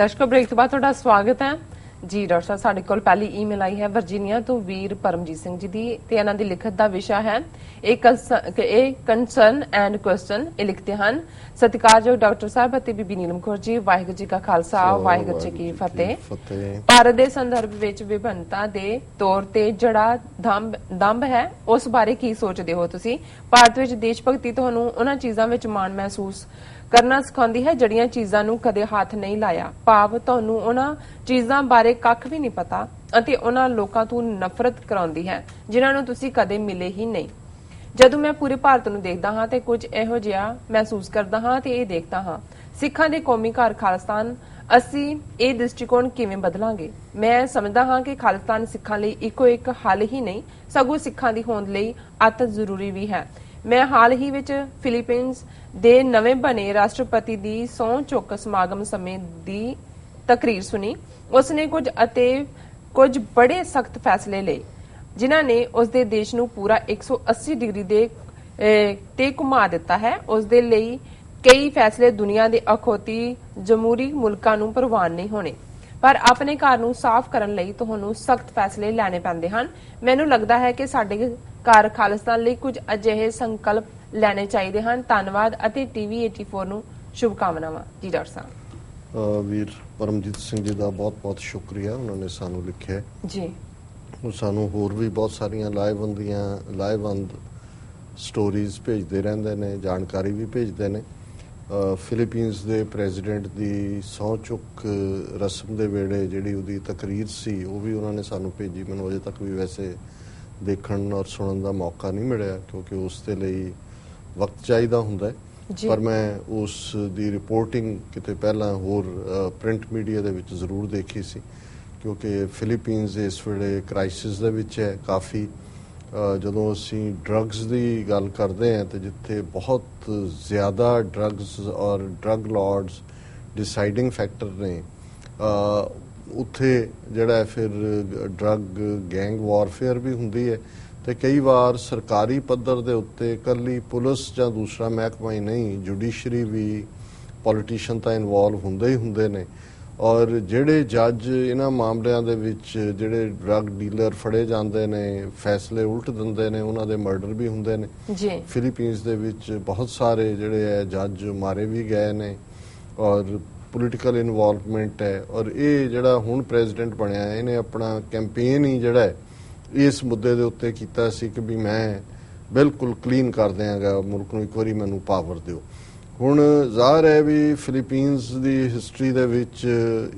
ਦਰਸ਼ਕੋ break ਤੋਂ ਬਾਅਦ ਤੁਹਾਡਾ ਸਵਾਗਤ ਹੈ। ਜੀ ਡਾਕਟਰ ਸਾਹਿਬ ਸਾਡੇ ਕੋਲ ਪਹਿਲੀ ਈਮੇਲ ਆਈ ਹੈ ਵਰਜੀਨੀਆ ਤੋਂ ਵੀਰ ਪਰਮਜੀਤ ਸਿੰਘ ਜੀ ਦੀ ਤੇ ਇਹਨਾਂ ਦੀ ਲਿਖਤ ਦਾ ਵਿਸ਼ਾ ਹੈ। ਇਹ ਕੰਸਰਨ ਐਂਡ ਕੁਐਸਚਨ ਇਹ ਲਿਖਦੇ ਹਨ। ਸਤਿਕਾਰਯੋਗ ਡਾਕਟਰ ਸਾਹਿਬ ਅਤੇ ਬੀਬੀ ਨੀਲਮ ਕੌਰ ਜੀ ਵਾਹਿਗੁਰੂ ਜੀ ਕਾ ਖਾਲਸਾ ਵਾਹਿਗੁਰੂ ਜੀ ਕੀ ਫਤਿਹ। ਭਾਰਤ ਦੇ ਸੰਦਰਭ ਵਿੱਚ ਵਿਭਿੰਨਤਾ ਦੇ ਤੌਰ ਤੇ ਜਿਹੜਾ ਦੰਭ ਦੰਭ ਹੈ ਉਸ ਬਾਰੇ ਕੀ ਸੋਚਦੇ ਹੋ ਤੁਸੀਂ? ਭਾਰਤ ਵਿੱਚ ਦੇਸ਼ ਭਗਤੀ ਤੁਹਾਨੂੰ ਉਹਨਾਂ ਚੀਜ਼ਾਂ ਵਿੱਚ ਮਾਣ ਮਹਿਸੂਸ ਕਰਨਾ ਸਿਖਾਉਂਦੀ ਹੈ ਜਿਹੜੀਆਂ ਚੀਜ਼ਾਂ ਨੂੰ ਕਦੇ ਹੱਥ ਨਹੀਂ ਲਾਇਆ। ਭਾਵ ਤੁਹਾਨੂੰ ਉਹਨਾਂ ਚੀਜ਼ਾਂ ਬਾਰੇ ਕੱਖ ਵੀ ਨਹੀਂ ਪਤਾ ਅਤੇ ਉਹਨਾਂ ਲੋਕਾਂ ਤੋਂ ਨਫ਼ਰਤ ਕਰਾਉਂਦੀ ਹੈ, ਜਿਨ੍ਹਾਂ ਨੂੰ ਤੁਸੀਂ ਕਦੇ ਮਿਲੇ ਹੀ ਨਹੀਂ। ਜਦੋਂ ਮੈਂ ਪੂਰੇ ਭਾਰਤ ਨੂੰ ਦੇਖਦਾ ਹਾਂ ਤੇ ਕੁਝ ਇਹੋ ਜਿਹਾ ਮਹਿਸੂਸ ਕਰਦਾ ਹਾਂ ਤੇ ਇਹ ਦੇਖਦਾ ਹਾਂ, ਸਿੱਖਾਂ ਦੇ ਕੌਮੀ ਘਰ ਖਾਲਿਸਤਾਨ, ਅਸੀਂ ਇਹ ਦ੍ਰਿਸ਼ਟੀਕੋਣ ਕਿਵੇਂ ਬਦਲਾਂਗੇ? ਮੈਂ ਸਮਝਦਾ ਹਾਂ ਕਿ ਖਾਲਿਸਤਾਨ ਸਿੱਖਾਂ ਲਈ ਇੱਕੋ ਇੱਕ ਹੱਲ ਹੀ ਨਹੀਂ, ਸਗੋਂ ਸਿੱਖਾਂ ਦੀ ਹੋਂਦ ਲਈ ਅਤ ਜ਼ਰੂਰੀ ਵੀ ਹੈ। ਮੈਂ ਹਾਲ ਹੀ ਵਿੱਚ ਫਿਲੀਪੀਨਸ ਦੇ ਨਵੇਂ ਬਣੇ ਰਾਸ਼ਟਰਪਤੀ ਦੀ ਸਹੁੰ ਚੁੱਕ ਸਮਾਗਮ ਸਮੇਂ ਦੀ ਤਕਰੀਰ ਸੁਣੀ। ਉਸ ਨੇ ਕੁਝ ਅਤੇ ਕੁਝ ਬੜੇ ਸਖਤ ਫੈਸਲੇ ਲਏ, ਜਿਨ੍ਹਾਂ ਨੇ ਉਸ ਦੇ ਦੇਸ਼ ਨੂੰ ਪੂਰਾ 180 ਡਿਗਰੀ ਦੇ ਤੇ ਘੁਮਾ ਦਿੱਤਾ ਹੈ। ਉਸ ਦੇ ਲਈ ਕਈ ਫੈਸਲੇ ਦੁਨੀਆ ਦੇ ਅਖੌਤੀ ਜਮਹੂਰੀ ਮੁਲਕਾਂ ਨੂੰ ਪ੍ਰਵਾਨ ਨਹੀਂ ਹੋਣੇ, ਪਰ ਆਪਣੇ ਘਰ ਨੂੰ ਸਾਫ਼ ਕਰਨ ਲਈ ਤੁਹਾਨੂੰ ਸਖਤ ਫੈਸਲੇ ਲੈਣੇ ਪੈਂਦੇ ਹਨ। ਮੈਨੂੰ ਲੱਗਦਾ ਹੈ ਕਿ ਸਾਡੇ ਘਰ ਖਾਲਿਸਤਾਨ ਲਈ ਕੁਝ ਅਜਿਹੇ ਸੰਕਲਪ ਲੈਣੇ ਚਾਹੀਦੇ ਹਨ। ਧੰਨਵਾਦ ਅਤੇ ਟੀਵੀ 84 ਨੂੰ ਸ਼ੁਭਕਾਮਨਾਵਾਂ। ਜੀ ਡਾਕਟਰ ਸਾਹਿਬ। ਵੀਰ ਪਰਮਜੀਤ ਸਿੰਘ ਜੀ ਦਾ ਬਹੁਤ-ਬਹੁਤ ਸ਼ੁਕਰੀਆ। ਉਹਨਾਂ ਨੇ ਸਾਨੂੰ ਲਿਖਿਆ। ਜੀ। ਉਹ ਸਾਨੂੰ ਹੋਰ ਵੀ ਬਹੁਤ ਸਾਰੀਆਂ ਲਾਈਵਬੰਦੀਆਂ ਲਾਈਵਬੰਦ ਸਟੋਰੀਜ਼ ਭੇਜਦੇ ਰਹਿੰਦੇ ਨੇ ਜਾਣਕਾਰੀ ਵੀ ਭੇਜਦੇ ਨੇ। ਫਿਲੀਪੀਨਸ ਦੇ ਪ੍ਰੈਜ਼ੀਡੈਂਟ ਦੀ ਸਹੁੰ ਚੁੱਕ ਰਸਮ ਦੇ ਵੇਲੇ ਜਿਹੜੀ ਉਹਦੀ ਤਕਰੀਰ ਸੀ ਉਹ ਵੀ ਉਹਨਾਂ ਨੇ ਸਾਨੂੰ ਭੇਜੀ। ਮੈਨੂੰ ਅਜੇ ਤੱਕ ਵੀ ਵੈਸੇ ਦੇਖਣ ਔਰ ਸੁਣਨ ਦਾ ਮੌਕਾ ਨਹੀਂ ਮਿਲਿਆ ਕਿਉਂਕਿ ਉਸ ਦੇ ਲਈ ਵਕਤ ਚਾਹੀਦਾ ਹੁੰਦਾ ਹੈ। ਪਰ ਮੈਂ ਉਸ ਦੀ ਰਿਪੋਰਟਿੰਗ ਕਿਤੇ ਪਹਿਲਾਂ ਹੋਰ ਪ੍ਰਿੰਟ ਮੀਡੀਆ ਦੇ ਵਿੱਚ ਜ਼ਰੂਰ ਦੇਖੀ ਸੀ ਕਿਉਂਕਿ ਫਿਲੀਪੀਨਸ ਇਸ ਵੇਲੇ ਕ੍ਰਾਈਸਿਸ ਦੇ ਵਿੱਚ ਹੈ ਕਾਫੀ ਜਦੋਂ ਅਸੀਂ ਡਰੱਗਸ ਦੀ ਗੱਲ ਕਰਦੇ ਹਾਂ ਤੇ ਜਿੱਥੇ ਬਹੁਤ ਜ਼ਿਆਦਾ ਡਰੱਗਸ ਔਰ ਡਰੱਗ ਲਾਰਡਸ ਡਿਸਾਈਡਿੰਗ ਫੈਕਟਰ ਨੇ ਉੱਥੇ ਜਿਹੜਾ ਫਿਰ ਡਰੱਗ ਗੈਂਗ ਵਾਰਫੇਅਰ ਵੀ ਹੁੰਦੀ ਹੈ ਤੇ ਕਈ ਵਾਰ ਸਰਕਾਰੀ ਪੱਧਰ ਦੇ ਉੱਤੇ ਕੱਲੀ ਪੁਲਿਸ ਜਾਂ ਦੂਸਰਾ ਮਹਿਕਮਾ ਹੀ ਨਹੀਂ ਜੁਡੀਸ਼ਰੀ ਵੀ ਪੋਲੀਟੀਸ਼ੀਅਨ ਤਾਂ ਇਨਵੋਲਵ ਹੁੰਦੇ ਹੀ ਹੁੰਦੇ ਨੇ। ਔਰ ਜਿਹੜੇ ਜੱਜ ਇਹਨਾਂ ਮਾਮਲਿਆਂ ਦੇ ਵਿੱਚ ਜਿਹੜੇ ਡਰੱਗ ਡੀਲਰ ਫੜੇ ਜਾਂਦੇ ਨੇ ਫੈਸਲੇ ਉਲਟ ਦਿੰਦੇ ਨੇ ਉਹਨਾਂ ਦੇ ਮਰਡਰ ਵੀ ਹੁੰਦੇ ਨੇ। ਜੀ। ਫਿਲੀਪੀਨਸ ਦੇ ਵਿੱਚ ਬਹੁਤ ਸਾਰੇ ਜਿਹੜੇ ਹੈ ਜੱਜ ਮਾਰੇ ਵੀ ਗਏ ਨੇ। ਔਰ ਪੋਲੀਟੀਕਲ ਇਨਵੋਲਵਮੈਂਟ ਹੈ ਔਰ ਇਹ ਜਿਹੜਾ ਹੁਣ ਪ੍ਰੈਜ਼ੀਡੈਂਟ ਬਣਿਆ ਇਹਨੇ ਆਪਣਾ ਕੈਂਪੇਨ ਹੀ ਜਿਹੜਾ ਹੈ, ਇਸ ਮੁੱਦੇ ਦੇ ਉੱਤੇ ਕੀਤਾ ਸੀ ਕਿ ਵੀ ਮੈਂ ਬਿਲਕੁਲ ਕਲੀਨ ਕਰ ਦਿਆਂਗਾ, ਮੁਲਕ ਨੂੰ ਇੱਕ ਵਾਰੀ ਮੈਨੂੰ ਪਾਵਰ ਦਿਓ। ਹੁਣ ਜ਼ਾਹਰ ਹੈ ਵੀ ਫਿਲੀਪੀਨਸ ਦੀ ਹਿਸਟਰੀ ਦੇ ਵਿੱਚ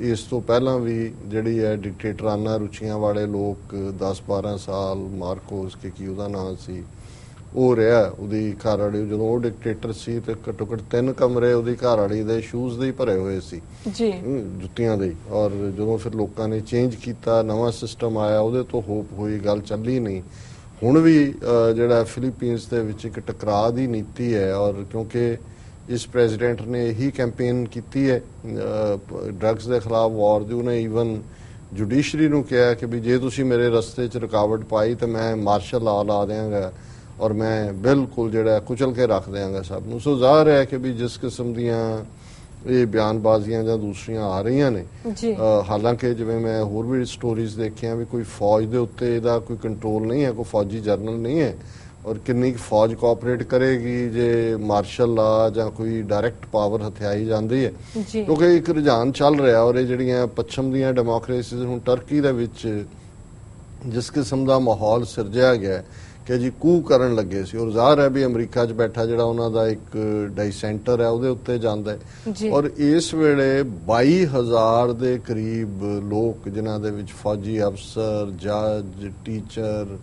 ਇਸ ਤੋਂ ਪਹਿਲਾਂ ਵੀ ਜਿਹੜੀ ਹੈ ਡਿਕਟੇਟਰਾਨਾ ਰੁਚੀਆਂ ਵਾਲੇ ਲੋਕ 10-12 ਸਾਲ, ਮਾਰਕੋਸ, ਕੇ ਕੀ ਉਹਦਾ ਨਾਮ ਸੀ ਉਹ ਰਿਹਾ ਉਹਦੀ ਘਰ ਵਾਲੀ ਜਦੋਂ ਉਹ ਡਿਕਟੇਟਰ ਸੀ ਤੇ ਘੱਟੋ ਘੱਟ ਤਿੰਨ ਕਮਰੇ ਉਹਦੀ ਘਰ ਵਾਲੀ ਦੇ ਸ਼ੂਜ਼ ਦੇ ਹੀ ਭਰੇ ਹੋਏ ਸੀ। ਜੀ। ਜੁੱਤੀਆਂ ਦੇ। ਔਰ ਜਦੋਂ ਫਿਰ ਲੋਕਾਂ ਨੇ ਚੇਂਜ ਕੀਤਾ ਨਵਾਂ ਸਿਸਟਮ ਆਇਆ ਉਹਦੇ ਤੋਂ ਹੋਪ ਹੋਈ ਗੱਲ ਚੱਲੀ ਨਹੀਂ। ਹੁਣ ਵੀ ਜਿਹੜਾ ਫਿਲੀਪੀਨਸ ਦੇ ਵਿੱਚ ਇੱਕ ਟਕਰਾਅ ਦੀ ਨੀਤੀ ਹੈ ਔਰ ਕਿਉਂਕਿ ਇਸ ਪ੍ਰੈਜ਼ੀਡੈਂਟ ਨੇ ਇਹੀ ਕੈਂਪੇਨ ਕੀਤੀ ਹੈ ਡਰੱਗਸ ਦੇ ਖਿਲਾਫ ਵਾਰ ਦੀ ਉਹਨੇ ਈਵਨ ਜੁਡੀਸ਼ਰੀ ਨੂੰ ਕਿਹਾ ਕਿ ਵੀ ਜੇ ਤੁਸੀਂ ਮੇਰੇ ਰਸਤੇ 'ਚ ਰੁਕਾਵਟ ਪਾਈ ਤਾਂ ਮੈਂ ਮਾਰਸ਼ਲ ਲਾ ਲਾ ਦਿਆਂਗਾ। ਔਰ ਮੈਂ ਬਿਲਕੁਲ ਜਿਹੜਾ ਕੁਚਲ ਕੇ ਰੱਖ ਦਿਆਂਗਾ ਸਭ ਨੂੰ। ਸੋ ਜ਼ਾਹਰ ਹੈ ਕਿ ਵੀ ਜਿਸ ਕਿਸਮ ਦੀਆਂ ਇਹ ਬਿਆਨਬਾਜ਼ੀਆਂ ਜਾਂ ਦੂਸਰੀਆਂ ਆ ਰਹੀਆਂ ਨੇ ਹਾਲਾਂਕਿ ਜਿਵੇਂ ਮੈਂ ਹੋਰ ਵੀ ਸਟੋਰੀਜ਼ ਦੇਖੀਆਂ ਵੀ ਕੋਈ ਫੌਜ ਦੇ ਉੱਤੇ ਇਹਦਾ ਕੋਈ ਕੰਟਰੋਲ ਨਹੀਂ ਹੈ ਕੋਈ ਫੌਜੀ ਜਰਨਲ ਨਹੀਂ ਹੈ ਔਰ ਕਿੰਨੀ ਫੌਜ ਕੋਆਪਰੇਟ ਕਰੇਗੀ ਜੇ ਮਾਰਸ਼ਲ ਲਾ ਜਾਂ ਕੋਈ ਡਾਇਰੈਕਟ ਪਾਵਰ ਹਥਿਆਈ ਜਾਂਦੀ ਹੈ। ਕਿਉਂਕਿ ਇੱਕ ਰੁਝਾਨ ਚੱਲ ਰਿਹਾ ਔਰ ਇਹ ਜਿਹੜੀਆਂ ਪੱਛਮ ਦੀਆਂ ਡੈਮੋਕ੍ਰੇਸੀਜ਼ ਹੁਣ ਟਰਕੀ ਦੇ ਵਿੱਚ ਜਿਸ ਕਿਸਮ ਦਾ ਮਾਹੌਲ ਸਿਰਜਿਆ ਗਿਆ ਹੈ ਕਿ ਜੀ ਕੂ ਕਰਨ ਲੱਗੇ ਸੀ। ਔਰ ਜ਼ਾਹਰ ਹੈ ਵੀ ਅਮਰੀਕਾ 'ਚ ਬੈਠਾ ਜਿਹੜਾ ਉਹਨਾਂ ਦਾ ਇੱਕ ਡਾਈਸੈਂਟਰ ਹੈ ਉਹਦੇ ਉੱਤੇ ਜਾਂਦਾ ਹੈ। ਔਰ ਇਸ ਵੇਲੇ 22000 ਦੇ ਕਰੀਬ ਲੋਕ ਜਿਨ੍ਹਾਂ ਦੇ ਵਿੱਚ ਫੌਜੀ ਅਫਸਰ ਜੱਜ ਟੀਚਰ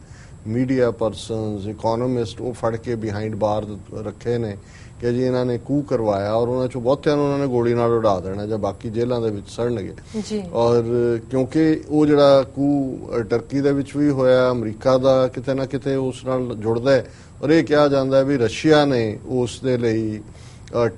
ਮੀਡੀਆ ਪਰਸਨਸ ਇਕਨੋਮਿਸਟ ਉਹ ਫੜ ਕੇ ਬਿਹਾਈਂਡ ਬਾਰ ਰੱਖੇ ਨੇ ਕਿ ਜੀ ਇਹਨਾਂ ਨੇ ਕੂ ਕਰਵਾਇਆ ਔਰ ਉਹਨਾਂ ਚੋਂ ਬਹੁਤਿਆਂ ਨੂੰ ਉਹਨਾਂ ਨੇ ਗੋਲੀ ਨਾਲ ਉਡਾ ਦੇਣਾ ਜਾਂ ਬਾਕੀ ਜੇਲ੍ਹਾਂ ਦੇ ਵਿੱਚ ਸੜਨਗੇ। ਜੀ। ਔਰ ਕਿਉਂਕਿ ਉਹ ਜਿਹੜਾ ਕੂ ਟਰਕੀ ਦੇ ਵਿੱਚ ਵੀ ਹੋਇਆ ਅਮਰੀਕਾ ਦਾ ਕਿਤੇ ਨਾ ਕਿਤੇ ਉਸ ਨਾਲ ਜੁੜਦਾ ਹੈ। ਔਰ ਇਹ ਕਿਹਾ ਜਾਂਦਾ ਹੈ ਵੀ ਰਸ਼ੀਆ ਨੇ ਉਸ ਦੇ ਲਈ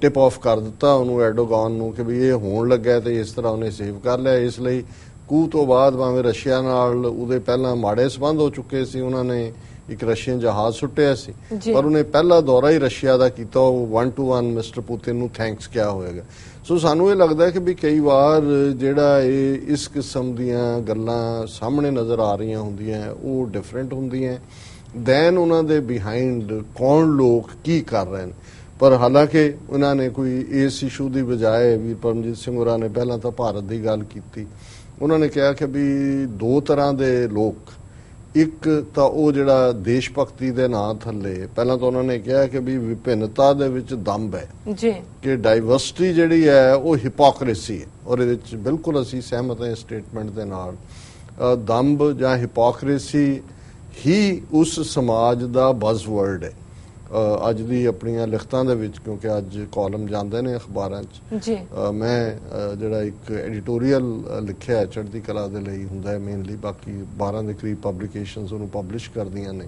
ਟਿਪ ਆਫ ਕਰ ਦਿੱਤਾ। ਉਹਨੂੰ ਐਰਡੋਗਨ ਨੂੰ ਕਿ ਵੀ ਇਹ ਹੋਣ ਲੱਗਾ ਤੇ ਇਸ ਤਰ੍ਹਾਂ ਉਹਨੇ ਸੇਵ ਕਰ ਲਿਆ। ਇਸ ਲਈ ਕੂ ਤੋਂ ਬਾਅਦ ਭਾਵੇਂ ਰਸ਼ੀਆ ਨਾਲ ਉਹਦੇ ਪਹਿਲਾਂ ਮਾੜੇ ਸਬੰਧ ਹੋ ਚੁੱਕੇ ਸੀ ਉਹਨਾਂ ਨੇ ਇੱਕ ਰਸ਼ੀਅਨ ਜਹਾਜ਼ ਸੁੱਟਿਆ ਸੀ। ਪਰ ਉਹਨੇ ਪਹਿਲਾ ਦੌਰਾ ਹੀ ਰਸ਼ੀਆ ਦਾ ਕੀਤਾ ਉਹ 1 ਟੂ 1 ਮਿਸਟਰ ਪੁਤਿਨ ਨੂੰ ਥੈਂਕਸ ਕਿਹਾ ਹੋਵੇਗਾ ਸੋ ਸਾਨੂੰ ਇਹ ਲੱਗਦਾ ਹੈ ਕਿ ਵੀ ਕਈ ਵਾਰ ਜਿਹੜਾ ਇਹ ਇਸ ਕਿਸਮ ਦੀਆਂ ਗੱਲਾਂ ਸਾਹਮਣੇ ਨਜ਼ਰ ਆ ਰਹੀਆਂ ਹੁੰਦੀਆਂ ਉਹ ਡਿਫਰੈਂਟ ਹੁੰਦੀਆਂ ਦੈਨ ਉਹਨਾਂ ਦੇ ਬਿਹਾਈਂਡ ਕੌਣ ਲੋਕ ਕੀ ਕਰ ਰਹੇ ਨੇ? ਪਰ ਹਾਲਾਂਕਿ ਉਹਨਾਂ ਨੇ ਕੋਈ ਇਸ ਇਸ਼ੂ ਦੀ ਬਜਾਏ ਵੀ ਪਰਮਜੀਤ ਸਿੰਘ ਹੋਰਾਂ ਨੇ ਪਹਿਲਾਂ ਤਾਂ ਭਾਰਤ ਦੀ ਗੱਲ ਕੀਤੀ। ਉਹਨਾਂ ਨੇ ਕਿਹਾ ਕਿ ਵੀ ਦੋ ਤਰ੍ਹਾਂ ਦੇ ਲੋਕ ਇੱਕ ਤਾਂ ਉਹ ਜਿਹੜਾ ਦੇਸ਼ ਭਗਤੀ ਦੇ ਨਾਂ ਥੱਲੇ ਪਹਿਲਾਂ ਤਾਂ ਉਹਨਾਂ ਨੇ ਕਿਹਾ ਕਿ ਵੀ ਵਿਭਿੰਨਤਾ ਦੇ ਵਿੱਚ ਦੰਭ ਹੈ। ਜੀ। ਕਿ ਡਾਈਵਰਸਿਟੀ ਜਿਹੜੀ ਹੈ ਉਹ ਹਿਪੋਕ੍ਰੇਸੀ ਹੈ। ਔਰ ਇਹਦੇ ਵਿੱਚ ਬਿਲਕੁਲ ਅਸੀਂ ਸਹਿਮਤ ਹਾਂ ਸਟੇਟਮੈਂਟ ਦੇ ਨਾਲ। ਦੰਭ ਜਾਂ ਹਿਪੋਕ੍ਰੇਸੀ ਹੀ ਉਸ ਸਮਾਜ ਦਾ ਬਜ਼ਵਰਡ ਹੈ। ਅੱਜ ਦੀ ਆਪਣੀਆਂ ਲਿਖਤਾਂ ਦੇ ਵਿੱਚ ਕਿਉਂਕਿ ਅੱਜ ਕਾਲਮ ਜਾਂਦੇ ਨੇ ਅਖਬਾਰਾਂ 'ਚ। ਜੀ। ਮੈਂ ਜਿਹੜਾ ਇੱਕ ਐਡੀਟੋਰੀਅਲ ਲਿਖਿਆ ਹੈ ਚੜ੍ਹਦੀ ਕਲਾ ਦੇ ਲਈ ਹੁੰਦਾ ਹੈ ਮੇਨਲੀ ਬਾਕੀ 12 ਦੇ ਕਰੀਬ ਪਬਲੀਕੇਸ਼ਨਸ ਉਹਨੂੰ ਪਬਲਿਸ਼ ਕਰਦੀਆਂ ਨੇ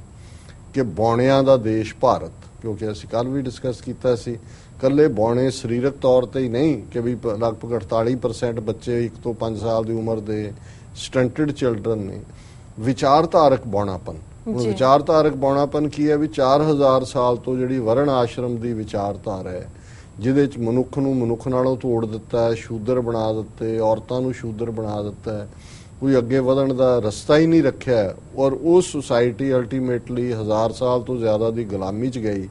ਕਿ ਬੌਣਿਆਂ ਦਾ ਦੇਸ਼ ਭਾਰਤ ਕਿਉਂਕਿ ਅਸੀਂ ਕੱਲ ਵੀ ਡਿਸਕਸ ਕੀਤਾ ਸੀ ਕੱਲੇ ਬੌਣੇ ਸਰੀਰਕ ਤੌਰ ਤੇ ਹੀ ਨਹੀਂ ਕਿ ਵੀ ਲਗਭਗ 48% ਬੱਚੇ 1 ਤੋਂ 5 ਸਾਲ ਦੀ ਉਮਰ ਦੇ ਸਟੰਟਡ ਚਿਲਡਰਨ ਨੇ। ਵਿਚਾਰਧਾਰਕ ਬੌਣਾਪਨ। ਜੀ। ਵਿਚਾਰਧਾਰਕ ਬੌਣਾਪਨ ਕੀ ਹੈ ਵੀ 4000 ਸਾਲ ਤੋਂ ਜਿਹੜੀ ਵਰਣ ਆਸ਼ਰਮ ਦੀ ਵਿਚਾਰਧਾਰਾ ਹੈ ਜਿਹਦੇ ਚ ਮਨੁੱਖ ਨੂੰ ਮਨੁੱਖ ਨਾਲੋਂ ਤੋੜ ਦਿੱਤਾ ਹੈ ਸ਼ੂਦਰ ਬਣਾ ਦਿੱਤੇ ਔਰਤਾਂ ਨੂੰ ਸ਼ੂਦਰ ਬਣਾ ਦਿੱਤਾ ਹੈ ਕੋਈ ਅੱਗੇ ਵਧਣ ਦਾ ਰਸਤਾ ਹੀ ਨਹੀਂ ਰੱਖਿਆ ਔਰ ਉਹ ਸੁਸਾਇਟੀ ਅਲਟੀਮੇਟਲੀ ਹਜ਼ਾਰ ਸਾਲ ਤੋਂ ਜ਼ਿਆਦਾ ਦੀ ਗੁਲਾਮੀ ਚ ਗਈ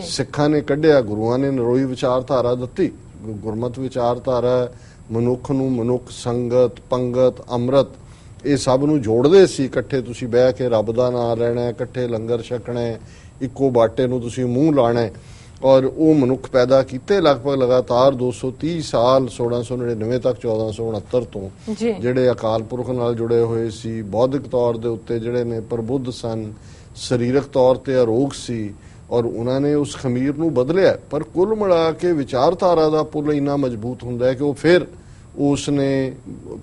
ਸਿੱਖਾਂ ਨੇ ਕੱਢਿਆ ਗੁਰੂਆਂ ਨੇ ਨਰੋਈ ਵਿਚਾਰਧਾਰਾ ਦਿੱਤੀ ਗੁਰਮਤ ਵਿਚਾਰਧਾਰਾ ਮਨੁੱਖ ਨੂੰ ਮਨੁੱਖ ਸੰਗਤ ਪੰਗਤ ਅੰਮ੍ਰਿਤ ਇਹ ਸਭ ਨੂੰ ਜੋੜਦੇ ਸੀ ਇਕੱਠੇ ਤੁਸੀਂ ਬਹਿ ਕੇ ਰੱਬ ਦਾ ਨਾਮ ਲੈਣਾ ਇਕੱਠੇ ਲੰਗਰ ਛਕਣਾ ਇੱਕੋ ਬਾਟੇ ਨੂੰ ਤੁਸੀਂ ਮੂੰਹ ਲਾਣਾ ਔਰ ਉਹ ਮਨੁੱਖ ਪੈਦਾ ਕੀਤੇ ਲਗਭਗ ਲਗਾਤਾਰ 230 ਸਾਲ 1699 ਤੱਕ 1469 ਤੋਂ ਜਿਹੜੇ ਅਕਾਲ ਪੁਰਖ ਨਾਲ ਜੁੜੇ ਹੋਏ ਸੀ ਬੌਧਿਕ ਤੌਰ ਦੇ ਉੱਤੇ ਜਿਹੜੇ ਨੇ ਪ੍ਰਬੁੱਧ ਸਨ ਸਰੀਰਕ ਤੌਰ ਤੇ ਅਰੋਗ ਸੀ ਔਰ ਉਹਨਾਂ ਨੇ ਉਸ ਖਮੀਰ ਨੂੰ ਬਦਲਿਆ ਪਰ ਕੁੱਲ ਮਿਲਾ ਕੇ ਵਿਚਾਰਧਾਰਾ ਦਾ ਪੁੱਲ ਇੰਨਾ ਮਜ਼ਬੂਤ ਹੁੰਦਾ ਹੈ ਕਿ ਉਹ ਫਿਰ ਉਸ ਨੇ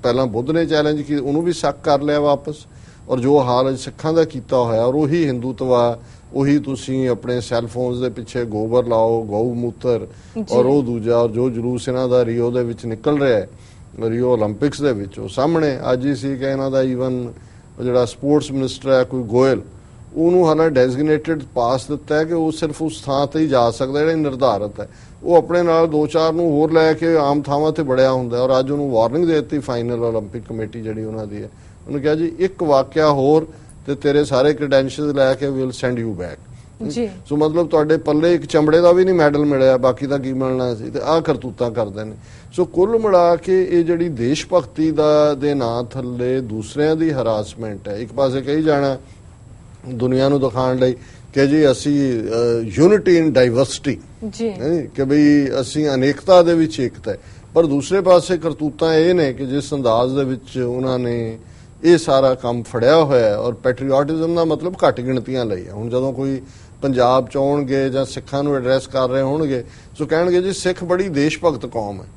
ਪਹਿਲਾਂ ਬੁੱਧ ਨੇ ਚੈਲੰਜ ਕੀ ਉਹਨੂੰ ਵੀ ਸ਼ੱਕ ਕਰ ਲਿਆ ਵਾਪਸ। ਔਰ ਜੋ ਹਾਲ ਸਿੱਖਾਂ ਦਾ ਕੀਤਾ ਹੋਇਆ ਔਰ ਉਹੀ ਹਿੰਦੂਤਵਾ ਉਹੀ ਤੁਸੀਂ ਆਪਣੇ ਸੈੱਲ ਫੋਨਸ ਦੇ ਪਿੱਛੇ ਗੋਬਰ ਲਾਓ ਗਊ ਮੂਤਰ ਔਰ ਉਹ ਦੂਜਾ ਜੋ ਜਲੂਸ ਇਹਨਾਂ ਦਾ ਰਿਓ ਦੇ ਵਿੱਚ ਨਿਕਲ ਰਿਹਾ ਹੈ ਰਿਓ 올림픽ਸ ਦੇ ਵਿੱਚ ਉਹ ਸਾਹਮਣੇ ਅੱਜ ਹੀ ਸੀ ਕਿ ਇਹਨਾਂ ਦਾ ਈਵਨ ਜਿਹੜਾ ਸਪੋਰਟਸ ਮਿਨਿਸਟਰ ਹੈ ਕੋਈ ਗੋਇਲ ਉਹਨੂੰ ਹਾਲਾਂ ਡੈਜ਼ਿਗਨੇਟਿਡ ਪਾਸ ਦਿੱਤਾ ਹੈ ਕਿ ਉਹ ਸਿਰਫ ਉਸ ਥਾਂ ਤੇ ਹੀ ਜਾ ਸਕਦਾ ਜਿਹੜਾ ਨਿਰਧਾਰਤ ਹੈ ਉਹ ਆਪਣੇ ਨਾਲ ਦੋ ਚਾਰ ਨੂੰ ਹੋਰ ਲੈ ਕੇ ਆਮ ਥਾਵਾਂ ਤੇ ਬੜਿਆ ਹੁੰਦਾ ਹੈ ਔਰ ਅੱਜ ਉਹਨੂੰ ਵਾਰਨਿੰਗ ਦੇ ਦਿੱਤੀ ਫਾਈਨਲ 올림픽 ਕਮੇਟੀ ਜਿਹੜੀ ਉਹਨਾਂ ਦੀ ਹੈ ਉਹਨੂੰ ਕਿਹਾ ਜੀ ਇੱਕ ਵਾਕਿਆ ਹੋਰ ਤੇ ਤੇਰੇ ਸਾਰੇ ਕ੍ਰੈਡੈਂਸ਼ੀਅਲਸ ਲੈ ਕੇ ਵਿਲ ਸੈਂਡ ਯੂ ਬੈਕ ਜੀ ਸੋ ਮਤਲਬ ਤੁਹਾਡੇ ਪੱਲੇ ਇੱਕ ਚਮੜੇ ਦਾ ਵੀ ਨਹੀਂ ਮੈਡਲ ਮਿਲਿਆ ਬਾਕੀ ਦਾ ਕੀ ਮਿਲਣਾ ਸੀ ਤੇ ਆਹ ਕਰਤੂਤਾਂ ਕਰਦੇ ਨੇ ਸੋ ਕੁੱਲ ਮਿਲਾ ਕੇ ਇਹ ਜਿਹੜੀ ਦੇਸ਼ ਭਗਤੀ ਦਾ ਦੇ ਨਾਂ ਥੱਲੇ ਦੂਸਰਿਆਂ ਦੀ ਹਰਾਸਮੈਂਟ ਹੈ ਇੱਕ ਪਾਸੇ ਕਹੀ ਜਾਣਾ ਦੁਨੀਆ ਨੂੰ ਦਿਖਾਉਣ ਲਈ ਕਿ ਜੀ ਅਸੀਂ ਯੂਨਿਟੀ ਇਨ ਡਾਈਵਰਸਿਟੀ ਜੀ। ਕਿ ਵੀ ਅਸੀਂ ਅਨੇਕਤਾ ਦੇ ਵਿੱਚ ਏਕਤਾ ਹੈ। ਪਰ ਦੂਸਰੇ ਪਾਸੇ ਕਰਤੂਤਾਂ ਇਹ ਨੇ ਕਿ ਜਿਸ ਅੰਦਾਜ਼ ਦੇ ਵਿੱਚ ਉਹਨਾਂ ਨੇ ਇਹ ਸਾਰਾ ਕੰਮ ਫੜਿਆ ਹੋਇਆ ਹੈ ਔਰ ਪੈਟਰੀਓਟਿਜ਼ਮ ਦਾ ਮਤਲਬ ਘੱਟ ਗਿਣਤੀਆਂ ਲਈ ਹੈ। ਹੁਣ ਜਦੋਂ ਕੋਈ ਪੰਜਾਬ ਚ ਆਉਣਗੇ ਜਾਂ ਸਿੱਖਾਂ ਨੂੰ ਐਡਰੈਸ ਕਰ ਰਹੇ ਹੋਣਗੇ ਸੋ ਕਹਿਣਗੇ ਜੀ ਸਿੱਖ ਬੜੀ ਦੇਸ਼ ਭਗਤ ਕੌਮ ਹੈ।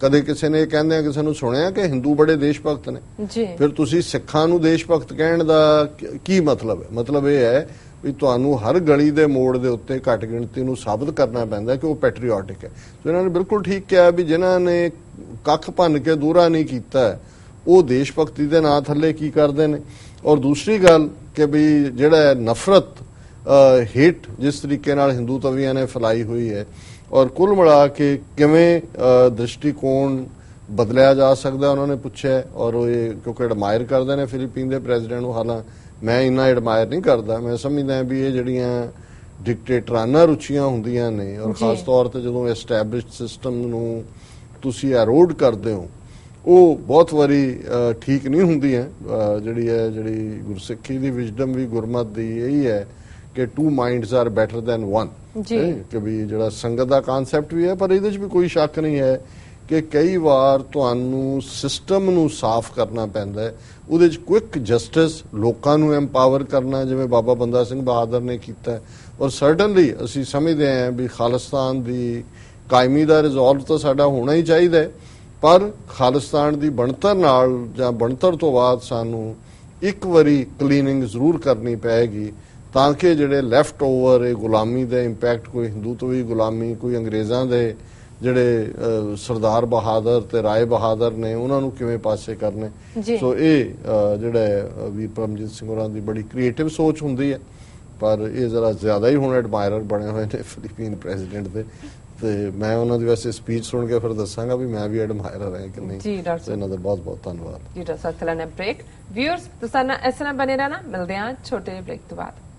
ਕਦੇ ਕਿਸੇ ਨੇ ਕਹਿੰਦੇ ਆ ਕਿਸੇ ਨੂੰ ਸੁਣਿਆ ਕਿ ਹਿੰਦੂ ਬੜੇ ਦੇਸ਼ ਭਗਤ ਨੇ? ਜੀ। ਫਿਰ ਤੁਸੀਂ ਸਿੱਖਾਂ ਨੂੰ ਦੇਸ਼ ਭਗਤ ਕਹਿਣ ਦਾ ਕੀ- ਮਤਲਬ ਹੈ? ਮਤਲਬ ਇਹ ਹੈ ਵੀ ਤੁਹਾਨੂੰ ਹਰ ਗਲੀ ਦੇ ਮੋੜ ਦੇ ਉੱਤੇ ਘੱਟ ਗਿਣਤੀ ਨੂੰ ਸਾਬਤ ਕਰਨਾ ਪੈਂਦਾ ਕਿ ਉਹ ਪੈਟਰੀਓਟਿਕ ਹੈ। ਸੋ ਇਹਨਾਂ ਨੇ ਬਿਲਕੁਲ ਠੀਕ ਕਿਹਾ ਵੀ ਜਿਨ੍ਹਾਂ ਨੇ ਕੱਖ ਭੰਨ ਕੇ ਦੂਰਾ ਨਹੀਂ ਕੀਤਾ ਉਹ ਦੇਸ਼ ਭਗਤੀ ਦੇ ਨਾਂ ਥੱਲੇ ਕੀ ਕਰਦੇ ਨੇ? ਔਰ ਦੂਸਰੀ ਗੱਲ ਕਿ ਵੀ ਜਿਹੜਾ ਨਫ਼ਰਤ ਹੇਟ ਜਿਸ ਤਰੀਕੇ ਨਾਲ ਹਿੰਦੂ ਤਵੀਆਂ ਨੇ ਫੈਲਾਈ ਹੋਈ ਹੈ ਔਰ ਕੁੱਲ ਮਿਲਾ ਕੇ ਕਿਵੇਂ ਦ੍ਰਿਸ਼ਟੀਕੋਣ ਬਦਲਿਆ ਜਾ ਸਕਦਾ ਉਹਨਾਂ ਨੇ ਪੁੱਛਿਆ ਔਰ ਉਹ ਇਹ ਕਿਉਂਕਿ ਐਡਮਾਇਰ ਕਰਦੇ ਨੇ ਫਿਲੀਪੀਨ ਦੇ ਪ੍ਰੈਜ਼ੀਡੈਂਟ ਨੂੰ ਹਾਲਾਂ ਮੈਂ ਇੰਨਾ ਐਡਮਾਇਰ ਨਹੀਂ ਕਰਦਾ ਮੈਂ ਸਮਝਦਾ ਵੀ ਇਹ ਜਿਹੜੀਆਂ ਡਿਕਟੇਟਰਾਨਾ ਰੁਚੀਆਂ ਹੁੰਦੀਆਂ ਨੇ ਔਰ। ਖਾਸ ਤੌਰ ਤੇ ਜਦੋਂ ਐਸਟੈਬਲਿਸ਼ਡ ਸਿਸਟਮ ਨੂੰ ਤੁਸੀਂ ਐਰੋਡ ਕਰਦੇ ਹੋ ਉਹ ਬਹੁਤ ਵਾਰੀ ਠੀਕ ਨਹੀਂ ਹੁੰਦੀਆਂ ਅ, ਜਿਹੜੀ ਹੈ ਜਿਹੜੀ ਗੁਰਸਿੱਖੀ ਦੀ ਵਿਜ਼ਡਮ ਵੀ ਗੁਰਮਤ ਦੀ ਇਹੀ ਹੈ ਕਿ two minds are better than one ਜੀ। ਕਿ ਵੀ ਜਿਹੜਾ ਸੰਗਤ ਦਾ ਕਨਸੈਪਟ ਵੀ ਹੈ ਪਰ ਇਹਦੇ 'ਚ ਵੀ ਕੋਈ ਸ਼ੱਕ ਨਹੀਂ ਹੈ ਕਿ ਕਈ ਵਾਰ ਤੁਹਾਨੂੰ ਸਿਸਟਮ ਨੂੰ ਸਾਫ਼ ਕਰਨਾ ਪੈਂਦਾ ਹੈ ਉਹਦੇ 'ਚ ਕੁਇਕ ਜਸਟਿਸ ਲੋਕਾਂ ਨੂੰ ਐਮਪਾਵਰ ਕਰਨਾ ਜਿਵੇਂ ਬਾਬਾ ਬੰਦਾ ਸਿੰਘ ਬਹਾਦਰ ਨੇ ਕੀਤਾ। ਔਰ ਸਰਟਨਲੀ ਅਸੀਂ ਸਮਝਦੇ ਹਾਂ ਵੀ ਖਾਲਿਸਤਾਨ ਦੀ ਕਾਇਮੀ ਦਾ ਰਿਜ਼ੋਲਵ ਤਾਂ ਸਾਡਾ ਹੋਣਾ ਹੀ ਚਾਹੀਦਾ ਹੈ ਪਰ ਖਾਲਿਸਤਾਨ ਦੀ ਬਣਤਰ ਨਾਲ ਜਾਂ ਬਣਤਰ ਤੋਂ ਬਾਅਦ ਸਾਨੂੰ ਇੱਕ ਵਾਰੀ ਕਲੀਨਿੰਗ ਜ਼ਰੂਰ ਕਰਨੀ ਪਏਗੀ ਤਾਂ ਕਿ ਜਿਹੜੇ ਲੈਫਟ ਓਵਰ ਇਹ ਗੁਲਾਮੀ ਦਾ ਇੰਪੈਕਟ ਕੋਈ ਹਿੰਦੂ ਤੋਂ ਵੀ ਗੁਲਾਮੀ ਕੋਈ ਅੰਗਰੇਜ਼ਾਂ ਦੇ ਜਿਹੜੇ ਸਰਦਾਰ ਬਹਾਦਰ ਤੇ ਰਾਏ ਬਹਾਦਰ ਨੇ ਉਹਨਾਂ ਨੂੰ ਕਿਵੇਂ ਪਾਸੇ ਕਰਨੇ। ਸੋ ਇਹ ਜਿਹੜਾ ਵੀਰ ਪਰਮਜੀਤ ਸਿੰਘ ਹੋਰਾਂ ਦੀ ਬੜੀ ਕ੍ਰੀਏਟਿਵ ਸੋਚ ਹੁੰਦੀ ਹੈ। ਪਰ ਇਹ ਜ਼ਰਾ ਜ਼ਿਆਦਾ ਹੀ ਹੁਣ ਐਡਮਾਇਰਰ ਬਣੇ ਹੋਏ ਨੇ ਫਿਲੀਪੀਨ ਪ੍ਰੈਜ਼ੀਡੈਂਟ ਦੇ। ਤੇ ਮੈਂ ਉਹਨਾਂ ਦੀ ਵੈਸੇ ਸਪੀਚ ਸੁਣ ਕੇ ਫਿਰ ਦੱਸਾਂਗਾ ਵੀ ਮੈਂ ਵੀ ਐਡਮਾਇਰਰ ਹਾਂ ਕਿ ਨਹੀਂ। ਜੀ, ਡਾਕਟਰ ਤੇ ਇਹਨਾਂ ਦਾ ਬਹੁਤ ਬਹੁਤ ਧੰਨਵਾਦ। ਜੀ ਡਾਕਟਰ ਸਾਹਿਬ ਲੈਣਾ ਬ੍ਰੇਕ ਵਿਊਅਰਸ ਤੁਸੀਂ ਨਾਲ ਇਸ ਤਰ੍ਹਾਂ ਬਨੇ ਰਹਿਣਾ। ਮਿਲਦੇ ਹਾਂ ਛੋਟੇ ਬ੍ਰੇਕ ਤੋਂ ਬਾਅਦ।